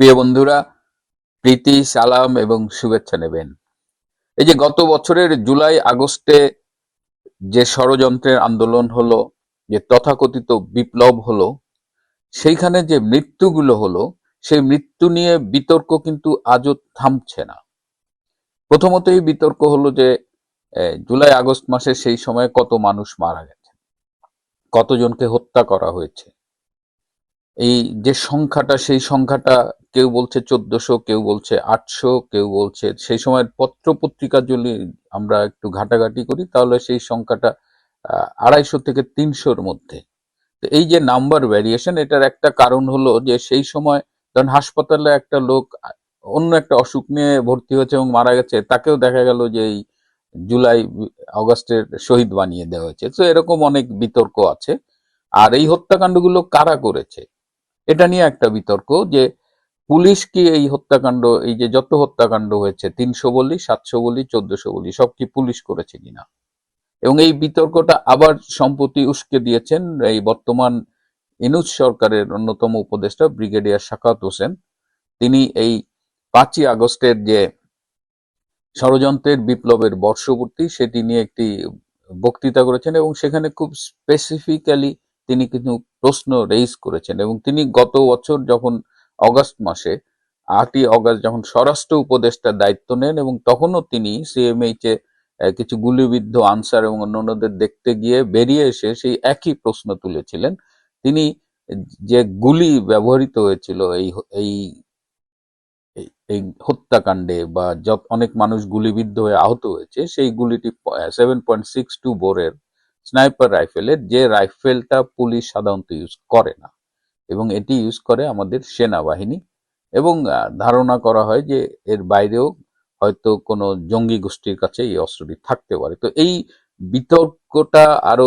প্রিয় বন্ধুরা, প্রীতি, সালাম এবং শুভেচ্ছা নেবেন। এই যে গত বছরের জুলাই, আগস্টে যে ষড়যন্ত্রের আন্দোলন হলো, যে তথাকথিত বিপ্লব হলো, সেইখানে যে মৃত্যুগুলো হলো, সেই মৃত্যু নিয়ে বিতর্ক কিন্তু আজও থামছে না। প্রথমত এই বিতর্ক হলো যে জুলাই, আগস্ট মাসে সেই সময় কত মানুষ মারা গেছে, কতজনকে হত্যা করা হয়েছে এই যে সংখ্যাটা, সেই সংখ্যাটা কেউ বলছে চোদ্দশো, কেউ বলছে আটশো, কেউ বলছে, সেই সময়ের পত্র পত্রিকা যদি আমরা একটু ঘাটাঘাটি করি, তাহলে সেই সংখ্যাটা আড়াইশো থেকে তিনশোর মধ্যে। এই যে নাম্বার ভ্যারিয়েশন, এটার একটা কারণ হলো যে সেই সময় ধরেন হাসপাতালে একটা লোক, অন্য একটা অসুখ নিয়ে ভর্তি হয়েছে এবং মারা গেছে, তাকেও দেখা গেল যে এই জুলাই আগস্টের শহীদ বানিয়ে দেওয়া হয়েছে। তো এরকম অনেক বিতর্ক আছে। আর এই হত্যাকাণ্ডগুলো কারা করেছে? এটা নিয়ে একটা বিতর্ক যে পুলিশ কি এই হত্যাকাণ্ড, এই যে যত হত্যাকাণ্ড হয়েছে, তিনশো বলি, সাতশো বলি, চোদ্দশো বলি, সব কি পুলিশ করেছে কিনা? এবং এই বিতর্কটা আবার সম্প্রতি উস্কে দিয়েছেন এই বর্তমান ইনুজ সরকারের অন্যতম উপদেষ্টা ব্রিগেডিয়ার শাকাত হোসেন। তিনি এই পাঁচই আগস্টের যে ষড়যন্ত্রের বিপ্লবের বর্ষপূর্তি, সেটি নিয়ে একটি বক্তৃতা করেছেন এবং সেখানে খুব স্পেসিফিক্যালি তিনি কিন্তু প্রশ্ন রেইজ করেছেন এবং তিনি গত বছর যখন অগস্ট মাসে আটই অগস্ট যখন স্বরাষ্ট্র উপদেষ্টার দায়িত্ব নেন এবং তখনও তিনি সিএমএইচ এ কিছু গুলিবিদ্ধ আনসার এবং অন্যান্যদের দেখতে গিয়ে বেরিয়ে এসে সেই একই প্রশ্ন তুলেছিলেন। তিনি যে গুলি ব্যবহৃত হয়েছিল এই এই, এই- হত্যাকাণ্ডে বা যত অনেক মানুষ গুলিবিদ্ধ হয়ে আহত হয়েছে, সেই গুলিটি সেভেন পয়েন্ট সিক্স টু বোরের স্নাইপার রাইফেলের যে রাইফেলটা পুলিশ সাধারণত ইউজ করে না, এবং এটি ইউজ করে আমাদের সেনাবাহিনী। এবং ধারণা করা হয় যে এর বাইরেও হয়তো কোনো জঙ্গি গোষ্ঠীর কাছে এই অস্ত্রটি থাকতে পারে। তো এই বিতর্কটা আরও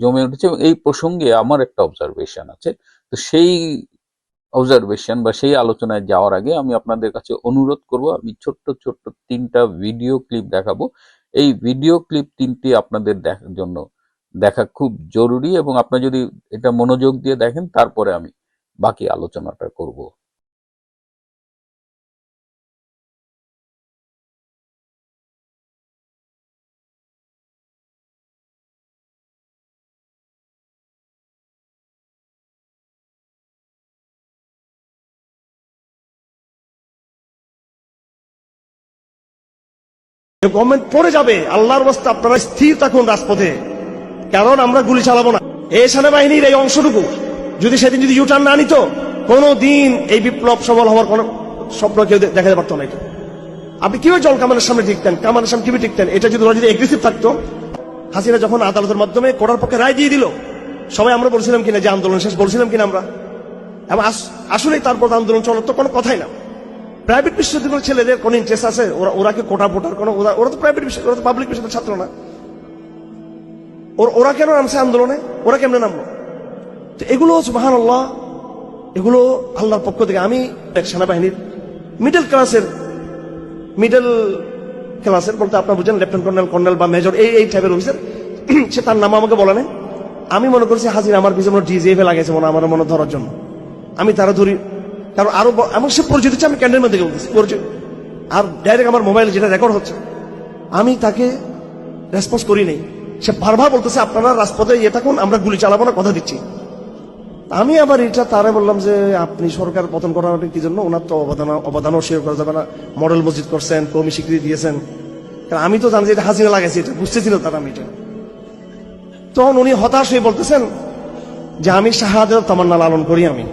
জমে উঠেছে এবং এই প্রসঙ্গে আমার একটা অবজারভেশন আছে। তো সেই অবজারভেশন বা সেই আলোচনায় যাওয়ার আগে আমি আপনাদের কাছে অনুরোধ করব, আমি ছোট্ট ছোট্ট তিনটা ভিডিও ক্লিপ দেখাবো। এই ভিডিও ক্লিপ তিনটি আপনাদের দেখার জন্য দেখা খুব জরুরি এবং আপনি যদি এটা মনোযোগ দিয়ে দেখেন, তারপরে আমি বাকি আলোচনাটা করব। গভর্নমেন্ট পড়ে যাবে, আল্লাহর বস্তা আপনারা স্থির থাকুন রাজপথে। কারণ আমরা গুলি চালাবো না। এই সেনাবাহিনীর এই অংশটুকু, যদি সেদিন যদি ইউটার্ন না নিত কোনো দিন এই বিপ্লব সবল হওয়ার কোনো স্বপ্ন কেউ দে- দেখা পারতো না এটা। আপনি কীভাবে জল কামানের সামনে টিকতেন? কামানের সামনে কীভাবে টিকতেন? এটা যদি ওরা যদি এগ্রেসিভ থাকতো, হাসিনা যখন আদালতের মাধ্যমে কোটার পক্ষে রায় দিয়ে দিল, সবাই আমরা বলছিলাম কিনা যে আন্দোলন শেষ, বলছিলাম কিনা আমরা? এবং আস- আসলেই তারপর আন্দোলন চলার তো কোনো কথাই না। প্রাইভেট বিশ্ববিদ্যালয়ের ছেলেদের কোনো ইন্টারেস্ট আছে? ওরা ওরা কি কোটা ভোটার? কোনো ওরা তো প্রাইভেট বিশ্ব ওরা তো পাবলিক বিশ্ববিদ্যালয়ের ছাত্র না। ওর- ওরা কেন নামছে আন্দোলনে? ওরা কেমনে নামলো? তো এগুলো সুবাহান আল্লাহ এগুলো আল্লাহর পক্ষ থেকে আমি এক সেনাবাহিনীর মিডল ক্লাসের মিডল ক্লাসের বলতে আপনার বুঝেন লেফটেন্যান্ট কর্নেল কর্নেল বা মেজর এই এই টাইপের অফিসার সে তার নাম আমাকে বলে নাই। আমি মনে করছি হাজির আমার পিছনে ডিজিএফে লাগাইছে মনে আমার মনে ধরার জন্য। আমি তারা ধরি, কারণ আরও এমন সে পরিচিত আমি ক্যান্ডেল মধ্যে বলতেছি পরিচিত আর ডাইরেক্ট আমার মোবাইলে যেটা রেকর্ড হচ্ছে, আমি তাকে রেসপন্স করি নাই। সে বারবার বলতেছে, আপনারা রাজপথে ইয়ে থাকুন, আমরা গুলি চালাবো না, কথা দিচ্ছি। আমি আবার এটা তারে বললাম যে, আপনি সরকার পতন করার কি জন্য? ওনার তো অবদান অবদানও স্বীকার করা যাবে না। মডেল মসজিদ করছেন কমি স্বীকৃতি দিয়েছেন। কারণ আমি তো জানি যে এটা হাসিনা লাগাইছি এটা, বুঝতেছিল তারা আমি এটা। তখন উনি হতাশ হয়ে বলতেছেন যে, আমি শাহাদত তামান্না লালন করি আমি।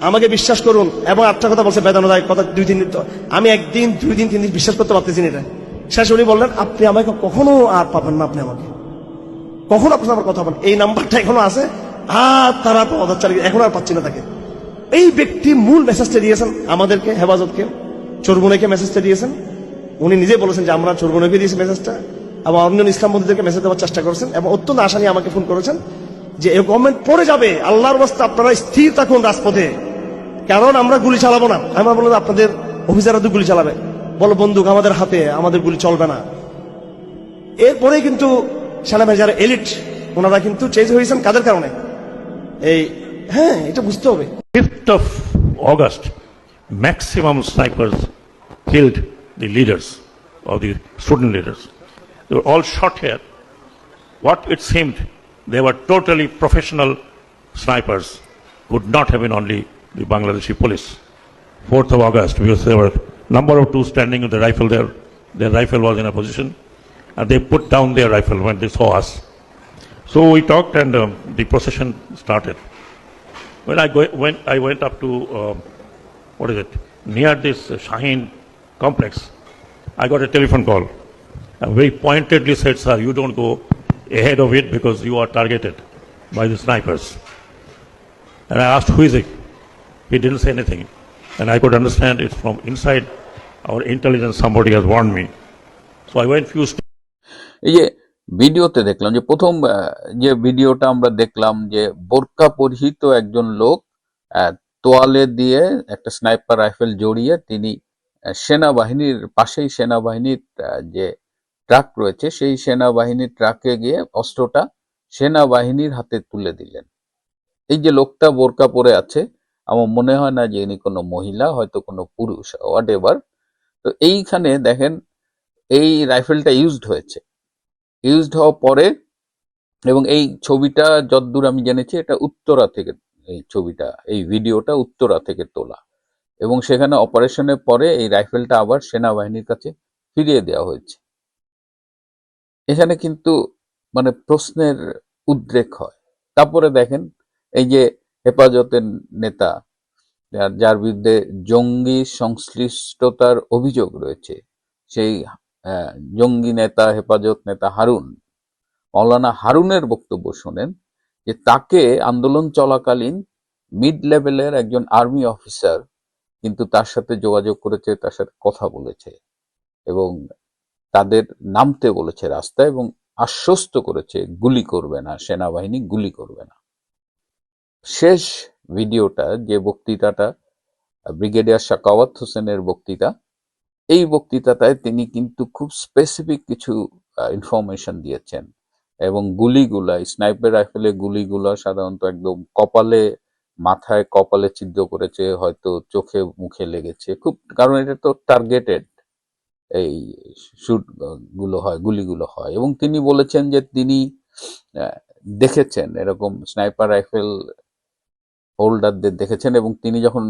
আমাকে বিশ্বাস করুন। এবং একটা কথা বলছে বেদনাদায়ক কথা দুই দিন আমি একদিন, দুই দিন, তিন দিন বিশ্বাস করতে পারতেছি না এটা। শেষ উনি বললেন, আপনি আমাকে কখনো আর পাবেন না আপনি আমাকে। কখন আপনার আমার কথা বলেন এই নাম্বারটা এখনও আছে। আর তারা পদার্থ চালিয়ে এখন আর পাচ্ছি না তাকে। এই ব্যক্তি মূল মেসেজটা দিয়েছেন আমাদেরকে, হেফাজতকে। চোরবুনেকে মেসেজটা দিয়েছেন। উনি নিজে বলেছেন যে আমরা চোরবুনেকে দিয়েছি মেসেজটা এবং অন্য ইসলাম বন্ধুদেরকে মেসেজ দেওয়ার চেষ্টা করেছেন এবং অত্যন্ত আশা নিয়ে আমাকে ফোন করেছেন যে এই গভর্নমেন্ট পড়ে যাবে। আল্লাহর বস্তা আপনারা স্থির থাকুন রাজপথে। কারণ আমরা গুলি চালাবো না। আমি বললাম আপনাদের অফিসাররা তো গুলি চালাবে। বল বন্দুক আমাদের হাতে, আমাদের গুলি চলবে না। এরপরে কিন্তু সেনাবাহিনী যারা এলিট, ওনারা কিন্তু চেঞ্জ হয়েছেন কাদের কারণে? এই হ্যাঁ এটা বুঝতে হবে। Fifth of August maximum snipers killed the leaders of the student leaders all short hair what it seemed they were totally professional snipers good not have in only the Bangladeshi police fourth of August because they were number of two standing with the rifle there. Their rifle was in a position, and they put down their rifle when they saw us. So we talked, and um, the procession started. When I go, when I went up to uh, what is it near this Shaheen complex, I got a telephone call. And very pointedly said, "Sir, you don't go ahead of it because you are targeted by the snipers." And I asked, "Who is it?" He didn't say anything, and I could understand it's from inside our intelligence. Somebody has warned me. So I went few steps. ভিডিওতে দেখলাম যে প্রথম যে ভিডিওটা আমরা দেখলাম যে বোরকা পরিহিত একজন লোক তোয়ালে দিয়ে একটা স্নাইপার রাইফেল জড়িয়ে তিনি সেনাবাহিনীর পাশেই সেনাবাহিনীর যে ট্রাক রয়েছে, সেই সেনাবাহিনীর ট্রাকে গিয়ে অস্ত্রটা সেনাবাহিনীর হাতে তুলে দিলেন এই যে লোকটা বোরকা পরে আছে আমার মনে হয় না যে ইনি কোনো মহিলা, হয়তো কোনো পুরুষ হোয়াট এভার তো এইখানে দেখেন, এই রাইফেলটা ইউজড হয়েছে। ইউজড হওয়ার পরে, এবং এই ছবিটা যতদূর আমি জেনেছি, এটা উত্তরা থেকে এই ছবিটা, এই ভিডিওটা উত্তরা থেকে তোলা। এবং সেখানে অপারেশনের পরে এই রাইফেলটা আবার সেনাবাহিনীর কাছে ফিরিয়ে দেওয়া হয়েছে। এখানে কিন্তু মানে প্রশ্নের উদ্রেক হয়। তারপরে দেখেন, এই যে হেফাজতের নেতা, যার- বিরুদ্ধে জঙ্গি সংশ্লিষ্টতার অভিযোগ রয়েছে, সেই জঙ্গি নেতা, হেফাজত নেতা হারুন। মৌলানা হারুনের বক্তব্য শোনেন যে তাকে আন্দোলন চলাকালীন মিড লেভেলের একজন আর্মি অফিসার কিন্তু তার সাথে যোগাযোগ করেছে, তার সাথে কথা বলেছে এবং তাদের নামতে বলেছে রাস্তায় এবং আশ্বস্ত করেছে, গুলি করবে না, সেনাবাহিনী গুলি করবে না। শেষ ভিডিওটা যে বক্তৃতাটা, ব্রিগেডিয়ার শাকাওয়াত হোসেনের বক্তৃতা, এই বক্তৃতাটায় তিনি কিন্তু খুব স্পেসিফিক কিছু ইনফরমেশন দিয়েছেন এবং গুলিগুলা স্নাইপার রাইফেলে গুলিগুলা সাধারণত একদম কপালে, মাথায় কপালে ছিদ্র করেছে, হয়তো চোখে, মুখে লেগেছে। খুব, কারণ এটা তো টার্গেটেড এই শুটগুলো হয়, গুলিগুলো হয়। এবং তিনি বলেছেন যে তিনি দেখেছেন এরকম স্নাইপার রাইফেল হোল্ডারদের দেখেছেন এবং তিনি যখন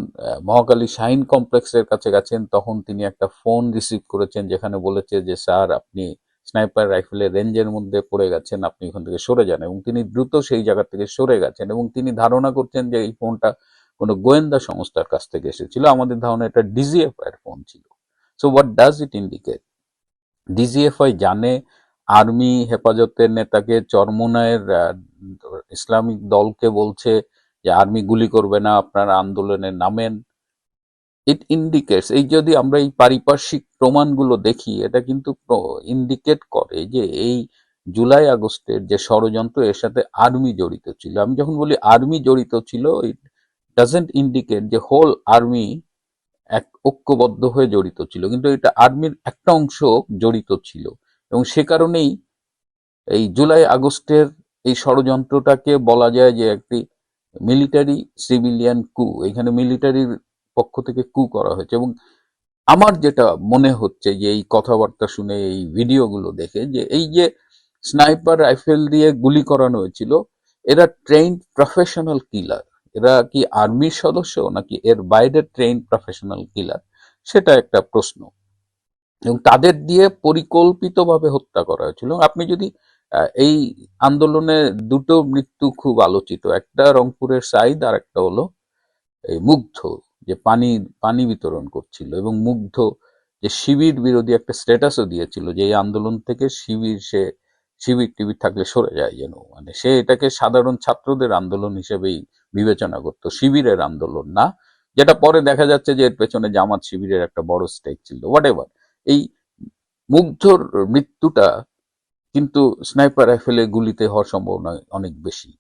মহাকালী শাহিন কমপ্লেক্সের কাছে গেছেন, তখন তিনি একটা ফোন রিসিভ করেছেন যেখানে বলেছে যে, স্যার, আপনি স্নাইপার রাইফেলের রেঞ্জের মধ্যে পড়ে গেছেন, আপনি এখান থেকে সরে যান। এবং তিনি দ্রুত সেই জায়গা থেকে সরে গেছেন এবং তিনি ধারণা করছেন যে, এই ফোনটা কোনো গোয়েন্দা সংস্থার কাছ থেকে এসেছিল। আমাদের ধারণা এটা ডিজিএফআই এর ফোন ছিল। So what does it indicate DGFI জানে আর্মি হেফাজতের নেতাকে চরমোনায়ের ইসলামিক দলকে বলছে যে আর্মি গুলি করবে না, আপনারা আন্দোলনে নামেন। ইট ইন্ডিকেটস এই যদি আমরা এই পারিপার্শ্বিক প্রমাণগুলো দেখি, এটা কিন্তু ইন্ডিকেট করে যে এই জুলাই আগস্টের যে ষড়যন্ত্র, এর সাথে আর্মি জড়িত ছিল। আমি যখন বলি আর্মি জড়িত ছিল ইট ডাজেন্ট ইন্ডিকেট যে হোল আর্মি এক, ঐক্যবদ্ধ হয়ে জড়িত ছিল। কিন্তু এটা আর্মির একটা অংশ জড়িত ছিল। এবং সে কারণেই এই জুলাই আগস্টের এই ষড়যন্ত্রটাকে বলা যায় যে একটি মিলিটারি সিভিলিয়ান কু, এখানে মিলিটারির পক্ষ থেকে কু করা হয়েছে। এবং আমার যেটা মনে হচ্ছে যে এই কথাবার্তা শুনে, এই ভিডিওগুলো দেখে যে এই যে স্নাইপার রাইফেল দিয়ে গুলি করানো হয়েছিল, এরা ট্রেইন প্রফেশনাল কিলার এরা কি আর্মির সদস্য নাকি এর বাইরে ট্রেইন প্রফেশনাল কিলার সেটা একটা প্রশ্ন। এবং তাদের দিয়ে পরিকল্পিতভাবে হত্যা করা হয়েছিল। আপনি যদি এই আন্দোলনে দুটো মৃত্যু খুব আলোচিত। একটা রংপুরের সাইদ আর একটা হলো এই মুগ্ধ, যে পানি পানি বিতরণ করছিল এবং মুগ্ধ যে শিবির বিরোধী একটা স্ট্যাটাসও দিয়েছিল যে এই আন্দোলন থেকে শিবির, সে শিবির টিবির থাকলে সরে যায় যেন। মানে সে এটাকে সাধারণ ছাত্রদের আন্দোলন হিসেবেই বিবেচনা করতো, শিবিরের আন্দোলন না, যেটা পরে দেখা যাচ্ছে যে এর পেছনে জামাত শিবিরের একটা বড় স্টেক ছিল হোয়াট এই মুগ্ধর মৃত্যুটা কিন্তু স্নাইপার রাইফেলে গুলিতে হওয়ার সম্ভাবনা অনেক বেশি।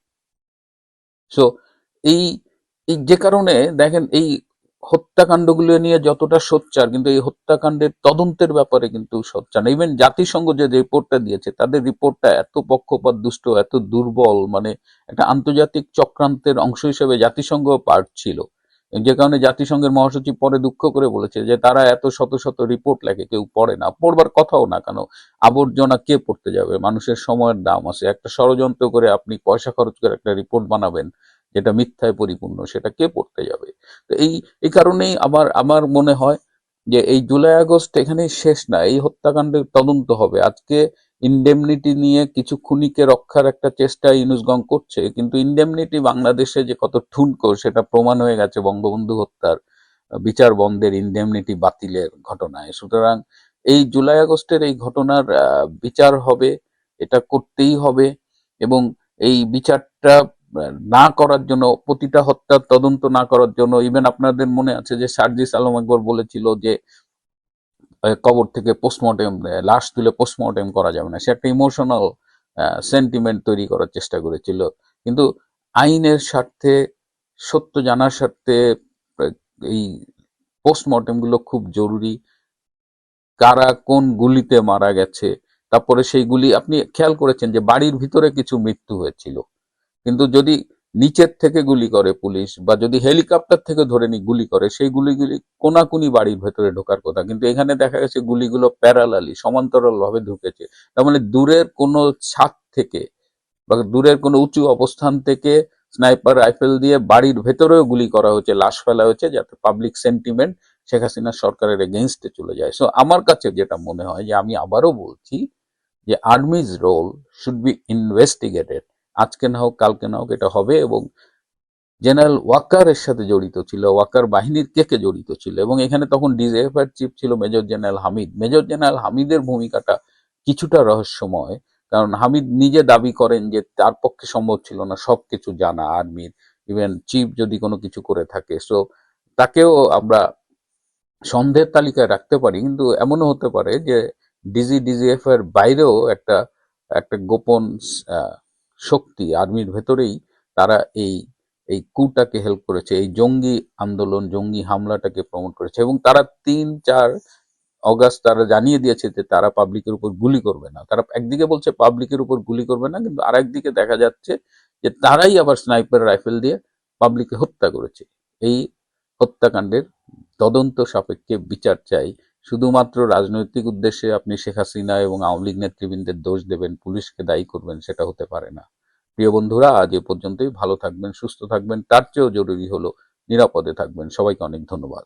সো এই যে কারণে দেখেন এই হত্যাকাণ্ডগুলো নিয়ে যতটা সোচ্চার, কিন্তু এই হত্যাকাণ্ডের তদন্তের ব্যাপারে কিন্তু সোচ্চার না। ইভেন জাতিসংঘ যে রিপোর্টটা দিয়েছে, তাদের রিপোর্টটা এত পক্ষপাত, দুষ্ট, এত দুর্বল মানে একটা আন্তর্জাতিক চক্রান্তের অংশ হিসেবে জাতিসংঘ পার্ট ছিল। যে কারণে জাতিসংঘের মহাসচিব পরে দুঃখ করে বলেছে যে তারা এত শত শত রিপোর্ট লেখে, কেউ পড়ে না। পড়বার কথাও না, কেন? আবর্জনা কে পড়তে যাবে? মানুষের সময়ের দাম আছে। একটা ষড়যন্ত্র করে আপনি পয়সা খরচ করে একটা রিপোর্ট বানাবেন, যেটা মিথ্যায় পরিপূর্ণ, সেটা কে পড়তে যাবে? তো এই এই কারণেই আমার আমার মনে হয় যে এই জুলাই আগস্ট এখানেই শেষ না, এই হত্যাকাণ্ডের তদন্ত হবে। আজকে ইনডেমনিটি নিয়ে কিছু খুনিকে রক্ষার একটা চেষ্টা ইউনুসগং করছে, কিন্তু ইনডেমনিটি বাংলাদেশে যে কত ঠুনকো সেটা প্রমাণ হয়ে গেছে বঙ্গবন্ধু হত্যার বিচার বন্ধের ইনডেমনিটি বাতিলের ঘটনায়। সুতরাং এই জুলাই আগস্টের এই ঘটনার বিচার হবে, এটা করতেই হবে এবং এই বিচারটা না করার জন্য, প্রতিটা হত্যার তদন্ত না করার জন্য ইভেন আপনাদের মনে আছে যে সার্জিস আলম একবার বলেছিল যে কবর থেকে পোস্টমর্টেম লাশ তুলে পোস্টমর্টেম করা যাবে না। সে একটা ইমোশনাল সেন্টিমেন্ট তৈরি করার চেষ্টা করেছিল। কিন্তু আইনের স্বার্থে, সত্য জানার স্বার্থে এই পোস্টমর্টেমগুলো খুব জরুরি। কারা কোন গুলিতে মারা গেছে, তারপরে সেই গুলি আপনি খেয়াল করেছেন যে বাড়ির ভিতরে কিছু মৃত্যু হয়েছিল। কিন্তু যদি নিচের থেকে গুলি করে পুলিশ বা যদি হেলিকপ্টার থেকে ধরে নি গুলি করে, সেই গুলিগুলি কোনাকুনি বাড়ির ভেতরে ঢোকার কথা। কিন্তু এখানে দেখা গেছে গুলিগুলো প্যারালালি সমান্তরাল ভাবে ঢুকেছে। তার মানে দূরের কোনো ছাদ থেকে বা দূরের কোনো উঁচু অবস্থান থেকে স্নাইপার রাইফেল দিয়ে বাড়ির ভেতরেও গুলি করা হয়েছে, লাশ ফেলা হয়েছে, যাতে পাবলিক সেন্টিমেন্ট শেখ হাসিনা সরকারের এগেনস্টে চলে যায়। সো আমার কাছে যেটা মনে হয় যে আমি আবারও বলছি যে army's role should be investigated আজকে না হোক, কালকে না হোক এটা হবে এবং জেনারেল ওয়াকারের সাথে জড়িত ছিল, ওয়াকার বাহিনীর কে কে জড়িত ছিল এবং এখানে তখন ডিজিএফ এর চিফ ছিল major general Hamid. Major general হামিদের ভূমিকাটা কিছুটা রহস্যময়, কারণ হামিদ নিজে দাবি করেন যে তার পক্ষে সম্ভব ছিল না সবকিছু জানা আর্মির, ইভেন চিফ যদি কোনো কিছু করে থাকে। সো তাকেও আমরা সন্দেহের তালিকায় রাখতে পারি, কিন্তু এমনও হতে পারে যে ডিজি ডিজিএফ এর বাইরেও একটা একটা গোপন শক্তি আর্মির ভেতরেই তারা এই এই কুটাকে হেল্প করেছে, এই জঙ্গি আন্দোলন, জঙ্গি হামলাটাকে প্রমোট করেছে এবং তারা তিন, চার অগাস্ট তারা জানিয়ে দিয়েছে যে তারা পাবলিকের উপর গুলি করবে না। তারা একদিকে বলছে পাবলিকের উপর গুলি করবে না, কিন্তু আরেকদিকে দেখা যাচ্ছে যে তারাই আবার স্নাইপার রাইফেল দিয়ে পাবলিককে হত্যা করেছে। এই হত্যাকাণ্ডের তদন্ত সাপেক্ষে বিচার চাই শুধুমাত্র রাজনৈতিক উদ্দেশ্যে আপনি শেখ হাসিনা এবং আওয়ামী লীগ নেতৃবৃন্দের দোষ দেবেন, পুলিশকে দায়ী করবেন, সেটা হতে পারে না। প্রিয় বন্ধুরা, আজ এ পর্যন্তই। ভালো থাকবেন, সুস্থ থাকবেন। তার চেয়েও জরুরি হলো নিরাপদে থাকবেন। সবাইকে অনেক ধন্যবাদ।